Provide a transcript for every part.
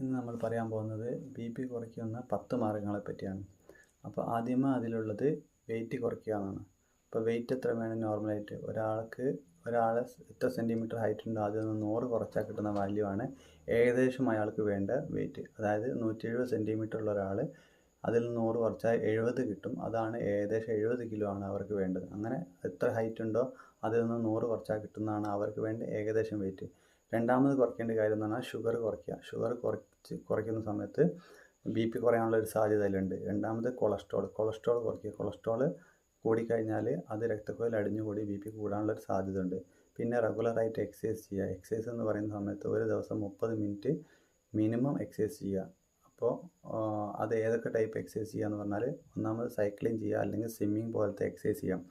ഇന്ന് നമ്മൾ പറയാൻ പോകുന്നത് ബി പി കുറയ്ക്കുന്ന പത്ത് മാർഗങ്ങളെ പറ്റിയാണ്. അപ്പോൾ ആദ്യമേ അതിലുള്ളത് വെയിറ്റ് കുറയ്ക്കുക എന്നാണ്. അപ്പോൾ വെയിറ്റ് എത്ര വേണം നോർമലായിട്ട് ഒരാൾക്ക് ഒരാൾ എത്ര സെന്റിമീറ്റർ ഹൈറ്റ് ഉണ്ടോ അതിൽ നിന്ന് നൂറ് കുറച്ചാൽ കിട്ടുന്ന വാല്യൂ ആണ് ഏകദേശം അയാൾക്ക് വേണ്ട വെയിറ്റ് അതായത് നൂറ്റി എഴുപത് സെന്റിമീറ്റർ ഉള്ള ഒരാൾ അതിൽ നിന്ന് നൂറ് കുറച്ചാൽ എഴുപത് കിട്ടും. അതാണ് ഏകദേശം എഴുപത് കിലോ ആണ് അവർക്ക് വേണ്ടത്. അങ്ങനെ എത്ര ഹൈറ്റ് ഉണ്ടോ അതിൽ നിന്ന് നൂറ് കുറച്ചാൽ കിട്ടുന്നതാണ് അവർക്ക് വേണ്ട ഏകദേശം വെയിറ്റ് രണ്ടാമത് കുറയ്ക്കേണ്ട കാര്യം എന്ന് പറഞ്ഞാൽ ഷുഗർ കുറയ്ക്കുക. ഷുഗർ കുറച്ച് കുറയ്ക്കുന്ന സമയത്ത് ബി പി കുറയാനുള്ള ഒരു സാധ്യത അതിലുണ്ട്. രണ്ടാമത് കൊളസ്ട്രോൾ കൊളസ്ട്രോൾ കുറയ്ക്കുക. കൊളസ്ട്രോൾ കൂടിക്കഴിഞ്ഞാൽ അത് രക്തക്കുഴൽ അടിഞ്ഞുകൂടി ബി പി കൂടാനുള്ള ഒരു സാധ്യത ഉണ്ട്. പിന്നെ റെഗുലറായിട്ട് എക്സസൈസ് ചെയ്യുക. എക്സസൈസ് എന്ന് പറയുന്ന സമയത്ത് ഒരു ദിവസം മുപ്പത് മിനിറ്റ് മിനിമം എക്സസൈസ് ചെയ്യുക. അപ്പോൾ അത് ഏതൊക്കെ ടൈപ്പ് എക്സസൈസ് ചെയ്യുക എന്ന് പറഞ്ഞാൽ ഒന്നാമത് സൈക്ലിംഗ് ചെയ്യുക. അല്ലെങ്കിൽ സ്വിമ്മിങ് പോലത്തെ എക്സസൈസ് ചെയ്യാം.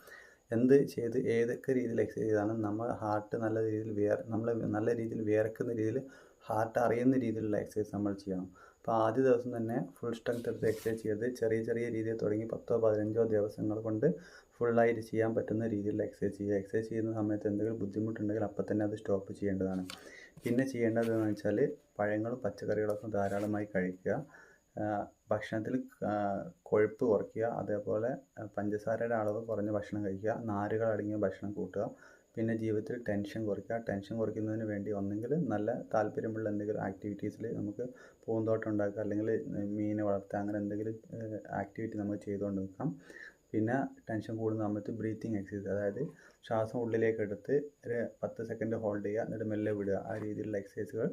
എന്ത് ചെയ്ത് ഏതൊക്കെ രീതിയിൽ എക്സസൈസ് ചെയ്താണ് നമ്മൾ ഹാർട്ട് നല്ല രീതിയിൽ വിയർ നമ്മൾ നല്ല രീതിയിൽ വിയർക്കുന്ന രീതിയിൽ ഹാർട്ട് അറിയുന്ന രീതിയിലുള്ള എക്സസൈസ് നമ്മൾ ചെയ്യണം. അപ്പോൾ ആദ്യ ദിവസം തന്നെ ഫുൾ സ്ട്രെങ്ത് എടുത്ത് എക്സസൈസ് ചെയ്ത് ചെറിയ ചെറിയ രീതിയിൽ തുടങ്ങി പത്തോ പതിനഞ്ചോ ദിവസങ്ങൾ കൊണ്ട് ഫുള്ളായിട്ട് ചെയ്യാൻ പറ്റുന്ന രീതിയിലുള്ള എക്സസൈസ് ചെയ്യുക. എക്സസൈസ് ചെയ്യുന്ന സമയത്ത് എന്തെങ്കിലും ബുദ്ധിമുട്ടുണ്ടെങ്കിൽ അപ്പം തന്നെ അത് സ്റ്റോപ്പ് ചെയ്യേണ്ടതാണ്. പിന്നെ ചെയ്യേണ്ടതെന്ന് വെച്ചാൽ പഴങ്ങളും പച്ചക്കറികളൊക്കെ ധാരാളമായി കഴിക്കുക. ഭക്ഷണത്തിൽ കൊഴുപ്പ് കുറയ്ക്കുക അതേപോലെ പഞ്ചസാരയുടെ അളവ് കുറഞ്ഞ ഭക്ഷണം കഴിക്കുക നാരുകൾ അടങ്ങിയ ഭക്ഷണം കൂട്ടുക പിന്നെ ജീവിതത്തിൽ ടെൻഷൻ കുറയ്ക്കുക. ടെൻഷൻ കുറയ്ക്കുന്നതിന് വേണ്ടി ഒന്നെങ്കിൽ നല്ല താല്പര്യമുള്ള എന്തെങ്കിലും ആക്ടിവിറ്റീസിൽ നമുക്ക് പൂന്തോട്ടം ഉണ്ടാക്കുക അല്ലെങ്കിൽ മീൻ വളർത്തുക അങ്ങനെ എന്തെങ്കിലും ആക്ടിവിറ്റി നമുക്ക് ചെയ്തുകൊണ്ട് നിൽക്കാം പിന്നെ ടെൻഷൻ കൂടുന്ന സമയത്ത് ബ്രീത്തിങ് എക്സസൈസ് അതായത് ശ്വാസം ഉള്ളിലേക്ക് എടുത്ത് ഒരു പത്ത് സെക്കൻഡ് ഹോൾഡ് ചെയ്യുക എന്നിട്ട് മെല്ലെ വിടുക. ആ രീതിയിലുള്ള എക്സസൈസുകൾ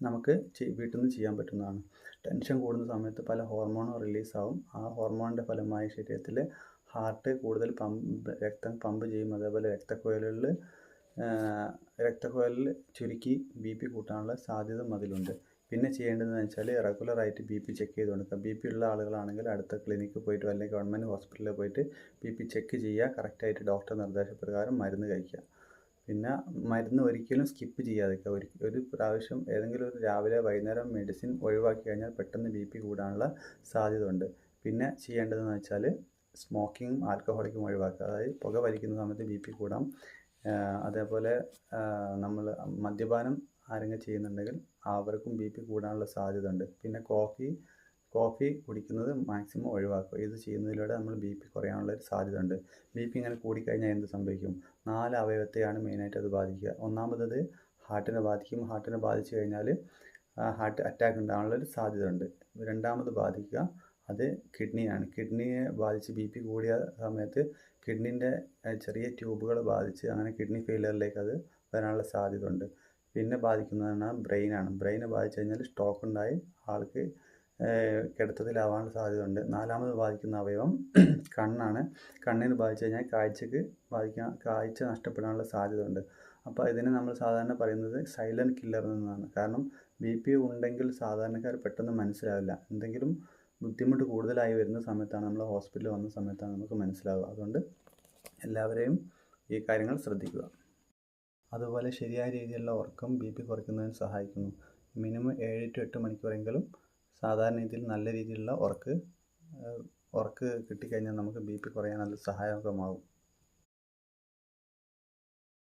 നമുക്ക് വീട്ടിൽ നിന്ന് ചെയ്യാൻ പറ്റുന്നതാണ്. ടെൻഷൻ കൂടുന്ന സമയത്ത് പല ഹോർമോണും റിലീസാവും. ആ ഹോർമോണിന്റെ ഫലമായി ശരീരത്തിൽ ഹാർട്ട് കൂടുതൽ പമ്പ് രക്തം പമ്പ് ചെയ്യും. അതേപോലെ രക്തക്കുഴലുകളിൽ രക്തക്കുഴലിൽ ചുരുക്കി ബി പി കൂട്ടാനുള്ള സാധ്യത അതിലുണ്ട്. പിന്നെ ചെയ്യേണ്ടതെന്ന് വെച്ചാൽ റെഗുലറായിട്ട് ബി പി ചെക്ക് ചെയ്ത് കൊടുക്കുക. ബി പി ഉള്ള ആളുകളാണെങ്കിൽ അടുത്ത ക്ലിനിക്കിൽ പോയിട്ട് അല്ലെങ്കിൽ ഗവൺമെന്റ് ഹോസ്പിറ്റലിൽ പോയിട്ട് ബി പി ചെക്ക് ചെയ്യുക. കറക്റ്റായിട്ട് ഡോക്ടർ നിർദ്ദേശപ്രകാരം മരുന്ന് കഴിക്കുക. പിന്നെ മരുന്ന് ഒരിക്കലും സ്കിപ്പ് ചെയ്യാതിരിക്കുക. ഒരു ഒരു പ്രാവശ്യം ഏതെങ്കിലും ഒരു രാവിലെ വൈകുന്നേരം മെഡിസിൻ ഒഴിവാക്കി കഴിഞ്ഞാൽ പെട്ടെന്ന് ബി പി കൂടാനുള്ള സാധ്യത ഉണ്ട് പിന്നെ ചെയ്യേണ്ടതെന്ന് വെച്ചാൽ സ്മോക്കിങ്ങും ആൽക്കഹോളിക്കും ഒഴിവാക്കുക. അതായത് പുക വലിക്കുന്ന സമയത്ത് ബി പി കൂടാം. അതേപോലെ നമ്മൾ മദ്യപാനം ആരെങ്കിലും ചെയ്യുന്നുണ്ടെങ്കിൽ അവർക്കും ബി പി കൂടാനുള്ള സാധ്യത ഉണ്ട് പിന്നെ കോഫി കോഫി കുടിക്കുന്നത് മാക്സിമം ഒഴിവാക്കുക. ഇത് ചെയ്യുന്നതിലൂടെ നമ്മൾ ബി പി കുറയാനുള്ള ഒരു സാധ്യത ഉണ്ട് ബി പി ഇങ്ങനെ കൂടിക്കഴിഞ്ഞാൽ എന്ത് സംഭവിക്കും? നാല് അവയവത്തെയാണ് മെയിനായിട്ട് അത് ബാധിക്കുക. ഒന്നാമത് ഹാർട്ടിനെ ബാധിക്കും. ഹാർട്ടിനെ ബാധിച്ചു കഴിഞ്ഞാൽ ഹാർട്ട് അറ്റാക്ക് ഉണ്ടാകാനുള്ള ഒരു സാധ്യത ഉണ്ട് രണ്ടാമത് ബാധിക്കുക അത് കിഡ്നിയാണ് കിഡ്നിയെ ബാധിച്ച് ബി പി കൂടിയ സമയത്ത് കിഡ്നിന്റെ ചെറിയ ട്യൂബുകൾ ബാധിച്ച് അങ്ങനെ കിഡ്നി ഫെയിലിയറിലേക്ക് അത് വരാനുള്ള സാധ്യത ഉണ്ട് പിന്നെ ബാധിക്കുന്നതാണ് ബ്രെയിനാണ് ബ്രെയിനെ ബാധിച്ചു കഴിഞ്ഞാൽ സ്ട്രോക്ക് ഉണ്ടായി. ആൾക്ക് കിടത്തത്തിലാവാനുള്ള സാധ്യതയുണ്ട്. നാലാമത് ബാധിക്കുന്ന അവയവം കണ്ണാണ്. കണ്ണിന് ബാധിച്ചു കഴിഞ്ഞാൽ കാഴ്ചക്ക് ബാധിക്കാൻ കാഴ്ച നഷ്ടപ്പെടാനുള്ള സാധ്യത ഉണ്ട് അപ്പോൾ ഇതിനെ നമ്മൾ സാധാരണ പറയുന്നത് സൈലന്റ് കില്ലർ എന്നാണ് കാരണം ബി പി ഉണ്ടെങ്കിൽ സാധാരണക്കാർ പെട്ടെന്ന് മനസ്സിലാവില്ല. എന്തെങ്കിലും ബുദ്ധിമുട്ട് കൂടുതലായി വരുന്ന സമയത്താണ് നമ്മൾ ഹോസ്പിറ്റലിൽ വന്ന സമയത്താണ് നമുക്ക് മനസ്സിലാവുക. അതുകൊണ്ട് എല്ലാവരെയും ഈ കാര്യങ്ങൾ ശ്രദ്ധിക്കുക. അതുപോലെ ശരിയായ രീതിയിലുള്ള ഉറക്കം ബി പി കുറയ്ക്കുന്നതിന് സഹായിക്കുന്നു. മിനിമം ഏഴ് ടു എട്ട് മണിക്കൂറെങ്കിലും സാധാരണ രീതിയിൽ നല്ല രീതിയിലുള്ള ഉറക്ക് ഉറക്ക് കിട്ടിക്കഴിഞ്ഞാൽ നമുക്ക് ബി പി കുറയാൻ അത് സഹായകമാവും.